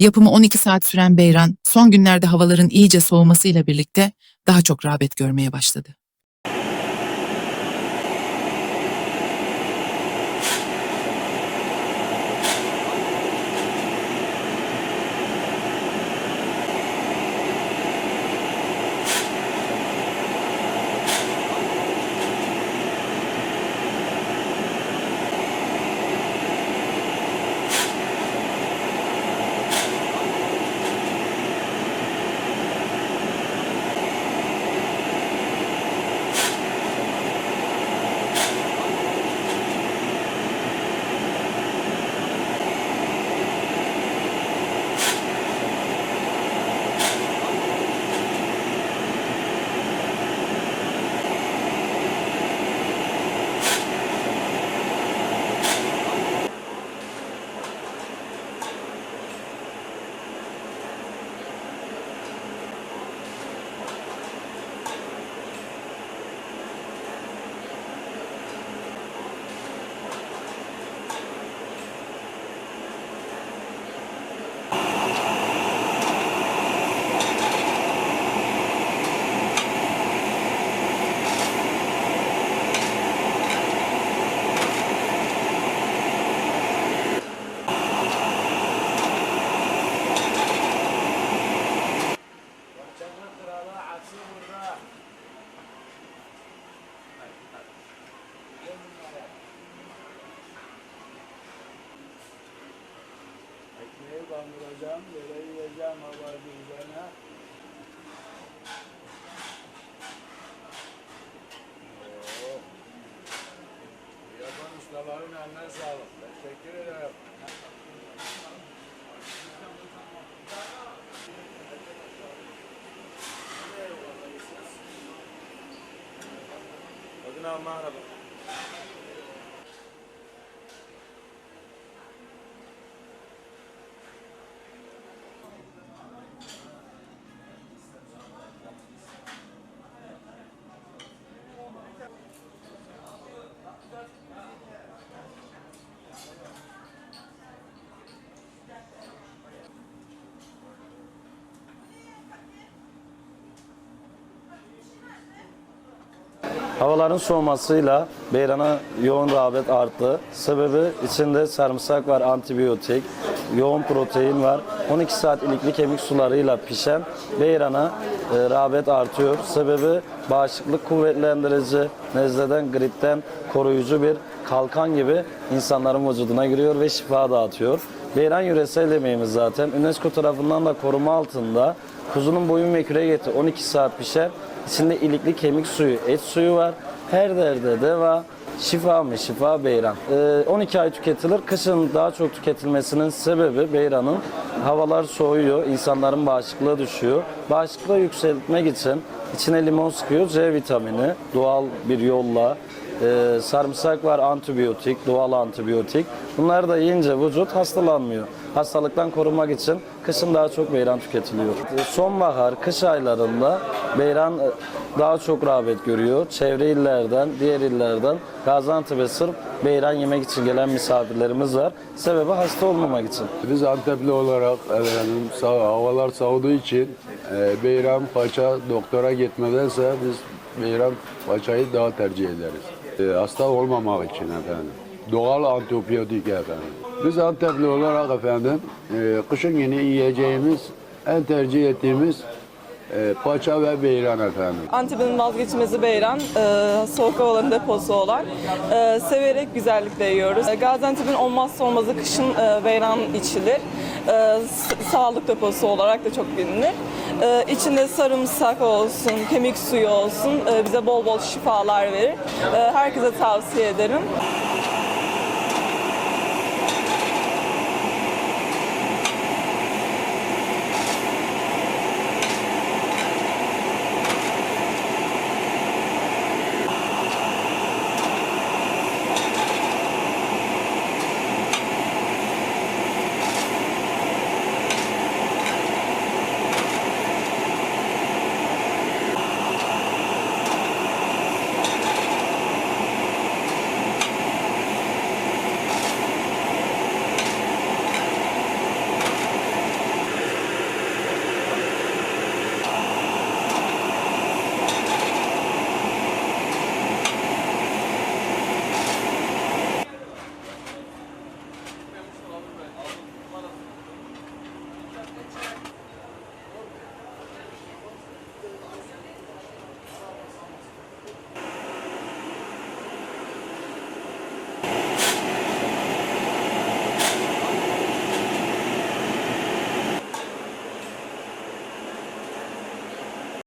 Yapımı 12 saat süren Beyran, son günlerde havaların iyice soğumasıyla birlikte daha çok rağbet görmeye başladı. Ekmeği bandıracağım, böyle yiyeceğim havacı üzerine. Oo. Yapan ustaların eline sağlık. Teşekkür ederim. Merhaba. Havaların soğumasıyla beyrana yoğun rağbet arttı. Sebebi içinde sarımsak var, antibiyotik, yoğun protein var. 12 saat ilikli kemik sularıyla pişen beyrana e, rağbet artıyor. Sebebi bağışıklık kuvvetlendirici, nezleden, gripten koruyucu bir kalkan gibi insanların vücuduna giriyor ve şifa dağıtıyor. Beyran yöresel yemeğimiz zaten. UNESCO tarafından da koruma altında. Kuzunun boyun ve kürek eti 12 saat pişer. İçinde ilikli kemik suyu, et suyu var. Her derde deva, şifa mı şifa beyran. Ee, 12 ay tüketilir. Kışın daha çok tüketilmesinin sebebi beyranın havalar soğuyor, insanların bağışıklığı düşüyor. Bağışıklığı yükseltmek için içine limon sıkıyor, C vitamini doğal bir yolla. Ee, sarımsak var, antibiyotik, doğal antibiyotik. Bunları da yiyince vücut hastalanmıyor. Hastalıktan korunmak için kışın daha çok beyran tüketiliyor. Ee, Sonbahar, kış aylarında beyran e, daha çok rağbet görüyor. Çevre illerden, diğer illerden Gaziantep'e sırf beyran yemek için gelen misafirlerimiz var. Sebebi hasta olmamak için. Biz Antepli olarak efendim, sağ, havalar soğuduğu için e, Beyran Paça doktora gitmedense biz Beyran Paça'yı daha tercih ederiz. E, hasta olmamak için efendim. Doğal antibiyotik efendim. Biz Antepli olarak efendim e, kışın yine yiyeceğimiz en tercih ettiğimiz e, paça ve beyran efendim. Antep'in vazgeçilmezi Beyran, e, soğuk havaların deposu olan. E, severek güzellikle yiyoruz. E, Gaziantep'in olmazsa olmazı kışın e, Beyran içilir. E, sağlık deposu olarak da çok bilinir. E, içinde sarımsak olsun, kemik suyu olsun, e, bize bol bol şifalar verir. E, herkese tavsiye ederim.